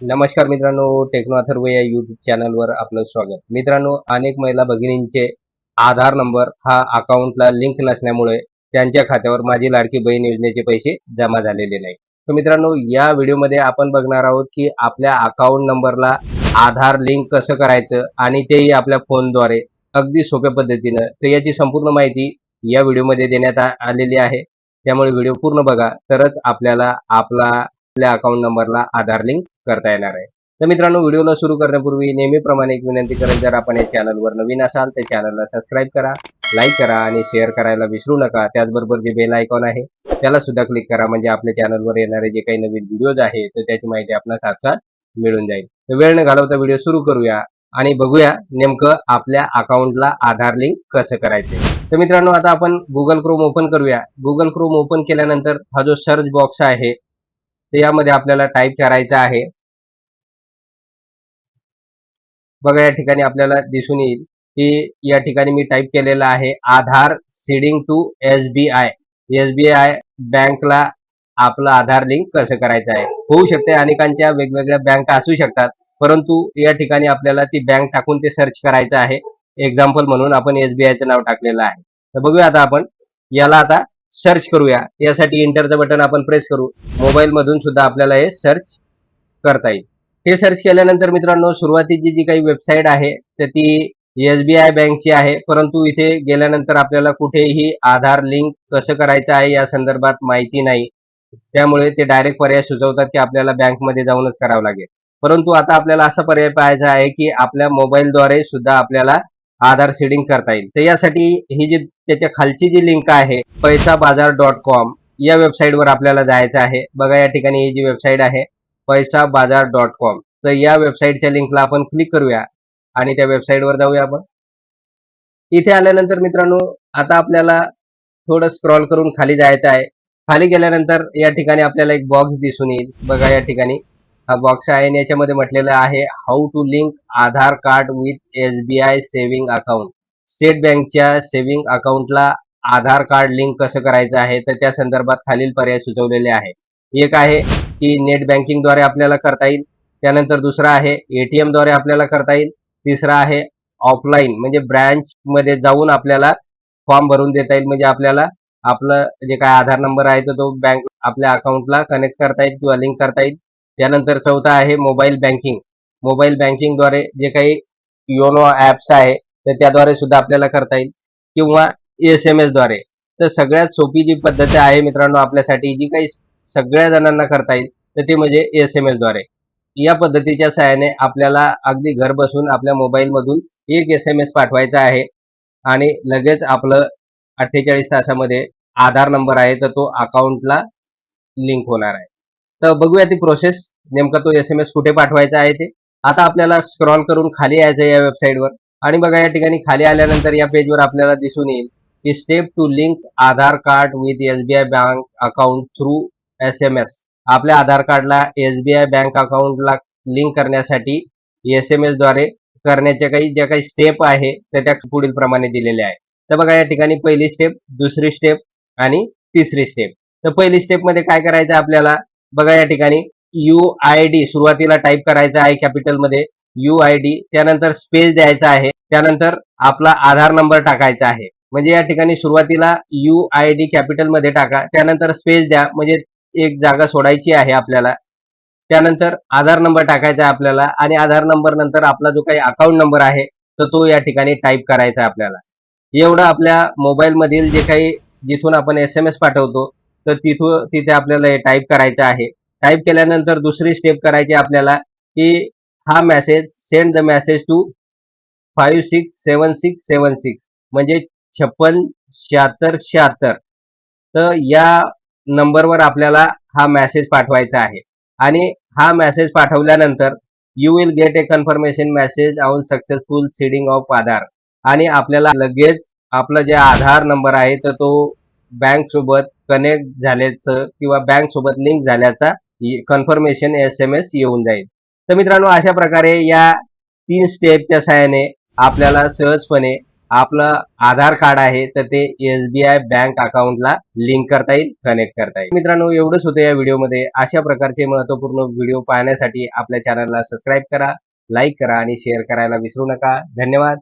नमस्कार मित्रांनो टेक्नो अथर्व या युट्यूब चॅनलवर आपलं स्वागत. मित्रांनो अनेक महिला भगिनींचे आधार नंबर हा अकाउंटला लिंक नसल्यामुळे त्यांच्या खात्यावर माझी लाडकी बहीण योजनेचे पैसे जमा झालेले नाही तर मित्रांनो या व्हिडिओमध्ये आपण बघणार आहोत की आपल्या अकाउंट नंबरला आधार लिंक कसं करायचं आणि तेही आपल्या फोनद्वारे अगदी सोप्या पद्धतीनं. तर याची संपूर्ण माहिती या व्हिडिओमध्ये देण्यात आलेली आहे. त्यामुळे व्हिडिओ पूर्ण बघा. तरच आपल्याला आपला आपल्या अकाउंट नंबरला आधार लिंक करता येणार आहे. तर मित्रांनो व्हिडिओला सुरू करण्यापूर्वी नेहमीप्रमाणे एक विनंती करेन जर आपण या चॅनलवर नवीन असाल तर चॅनलला सबस्क्राईब करा लाईक करा आणि शेअर करायला विसरू नका. त्याचबरोबर जे बेल आयकॉन आहे त्याला सुद्धा क्लिक करा. म्हणजे आपल्या चॅनलवर येणारे जे काही नवीन व्हिडिओज आहे तर त्याची माहिती आपल्याला साथसाथ मिळून जाईल. तर वेळ न घालवता व्हिडिओ सुरू करूया आणि बघूया नेमकं आपल्या अकाउंटला आधार लिंक कसं करायचं तर मित्रांनो आता आपण गुगल क्रोम ओपन करूया. गुगल क्रोम ओपन केल्यानंतर हा जो सर्च बॉक्स आहे यामध्ये आपल्याला टाईप करायचं आहे. बघा या ठिकाणी आपल्याला दिसून येईल की या ठिकाणी मी टाईप केलेलं आहे Aadhaar seeding to S B I S B I बँकला आपलं आधार लिंक कसं करायचं आहे? होऊ शकते अनेकांच्या वेगवेगळ्या बँका असू शकतात परंतु या ठिकाणी आपल्याला ती बँक टाकून ते सर्च करायचं आहे. एक्झाम्पल म्हणून आपण एसबीआयचं नाव टाकलेलं आहे. तर बघूया आता आपण याला आता सर्च करूया. यासाठी इंटरचं बटन आपण प्रेस करू. मोबाईल मधून सुद्धा आपल्याला हे सर्च करता येईल. हे सर्च केल्यानंतर मित्रांनो सुरुवातीची जी काही वेबसाईट आहे तर ती एसबीआय बँकची आहे. परंतु इथे गेल्यानंतर आपल्याला कुठेही आधार लिंक कसं करायचं आहे या संदर्भात माहिती नाही. त्यामुळे ते डायरेक्ट पर्याय सुचवतात की आपल्याला बँकमध्ये जाऊनच करावं लागेल. परंतु आता आपल्याला असा पर्याय पाहायचा आहे की आपल्या मोबाईलद्वारे सुद्धा आपल्याला आधार सीडिंग करता येईल. तर यासाठी ही जी त्याच्या खालची जी लिंक आहे पैसा बाजार डॉट कॉम या वेबसाईटवर आपल्याला जायचं आहे. बघा या ठिकाणी ही जी वेबसाईट आहे पैसा बाजार डॉट कॉम तर या वेबसाईटच्या लिंकला आपण क्लिक करूया आणि त्या वेबसाईटवर जाऊया आपण. इथे आल्यानंतर मित्रांनो आता आपल्याला थोडं स्क्रॉल करून खाली जायचं आहे. खाली गेल्यानंतर या ठिकाणी आपल्याला एक बॉक्स दिसून येईल. बघा या ठिकाणी. हा बॉक्स आहे आणि याच्यामध्ये म्हटलेलं आहे how to link Aadhaar card with S B I saving account state बँकच्या सेव्हिंग अकाउंटला आधार कार्ड लिंक कसं करायचं आहे तर त्या संदर्भात खालील पर्याय सुचवलेले आहे एक आहे की नेट बँकिंगद्वारे आपल्याला करता येईल त्यानंतर दुसरा आहे एटीएमद्वारे आपल्याला करता येईल तिसरा आहे ऑफलाईन म्हणजे ब्रँच मध्ये जाऊन आपल्याला फॉर्म भरून देता येईल म्हणजे आपल्याला आपलं जे काय आधार नंबर आहे तर तो बँक आपल्या अकाउंटला कनेक्ट करता येईल किंवा लिंक करता येईल. त्यानंतर चौथा आहे मोबाईल बँकिंग. मोबाईल बँकिंगद्वारे जे काही योनो ऍप्स आहे तर त्याद्वारे सुद्धा आपल्याला करता येईल. किंवा एस एमद्वारे. तर सगळ्यात सोपी जी पद्धत आहे मित्रांनो आपल्यासाठी जी काही सगळ्या जणांना करता येईल तर ते म्हणजे एस एम एसद्वारे. या पद्धतीच्या सहाय्याने आपल्याला अगदी घर बसून आपल्या मोबाईल मधून एक एस एम एस पाठवायचा आहे. आणि लगेच आपलं अठ्ठेचाळीस तासामध्ये आधार नंबर आहे तर तो अकाउंटला लिंक होणार आहे. तर बघूया ती प्रोसेस नेमका तो एस एम एस कुठे पाठवायचा आहे ते. आता आपल्याला स्क्रॉल करून खाली यायचं आहे या वेबसाईटवर आणि बघा या ठिकाणी खाली आल्यानंतर या पेजवर आपल्याला दिसून येईल की step two link Aadhaar card with SBI bank account through S M S आपल्या आधार कार्डला एसबीआय बँक अकाउंटला लिंक करण्यासाठी एस एम एसद्वारे करण्याच्या काही ज्या काही स्टेप आहे त्या त्या पुढील प्रमाणे दिलेल्या आहे. तर बघा या ठिकाणी पहिली स्टेप दुसरी स्टेप आणि तिसरी स्टेप तर पहिली स्टेपमध्ये काय करायचं आपल्याला? बघा या ठिकाणी यू आय डी सुरुवातीला टाईप करायचा आहे कॅपिटलमध्ये. यू आय डी त्यानंतर स्पेस द्यायचा आहे. त्यानंतर आपला आधार नंबर टाकायचा आहे. म्हणजे या ठिकाणी सुरुवातीला यू आय डी कॅपिटलमध्ये टाका. त्यानंतर स्पेस द्या. म्हणजे एक जागा सोडायची आहे आपल्याला. त्यानंतर आधार नंबर टाकायचा आहे आपल्याला. आणि आधार नंबर नंतर आपला जो काही अकाउंट नंबर आहे तर तो या ठिकाणी टाईप करायचा आहे आपल्याला. एवढं आपल्या मोबाईल मधील जे काही जिथून आपण एस एम एस पाठवतो तर तिथून तिथे आपल्याला हे टाईप करायचं आहे. टाईप केल्यानंतर दुसरी स्टेप करायची आपल्याला की हा message send the message to five six seven six seven six म्हणजे छप्पन शहात्तर शहात्तर. तर या नंबरवर आपल्याला हा मेसेज पाठवायचा आहे. आणि हा मेसेज पाठवल्यानंतर you will get a confirmation message on successful seeding of Aadhaar आणि आपल्याला लगेच आपला जे आधार नंबर आहे तर तो बँक सोबत कनेक्ट झाल्याचं किंवा बँक सोबत लिंक झाल्याचा कन्फर्मेशन एस एम एस येऊन जाईल. तर मित्रांनो अशा प्रकारे या तीन स्टेपच्या सहाय्याने आपल्याला सहजपणे आपलं आधार कार्ड आहे तर ते एसबीआय बँक अकाउंटला लिंक करता येईल कनेक्ट करता येईल. मित्रांनो एवढंच होतं या व्हिडिओमध्ये अशा प्रकारचे महत्त्वपूर्ण व्हिडिओ पाहण्यासाठी आपल्या चॅनलला सबस्क्राईब करा लाईक करा आणि शेअर करायला विसरू नका. धन्यवाद.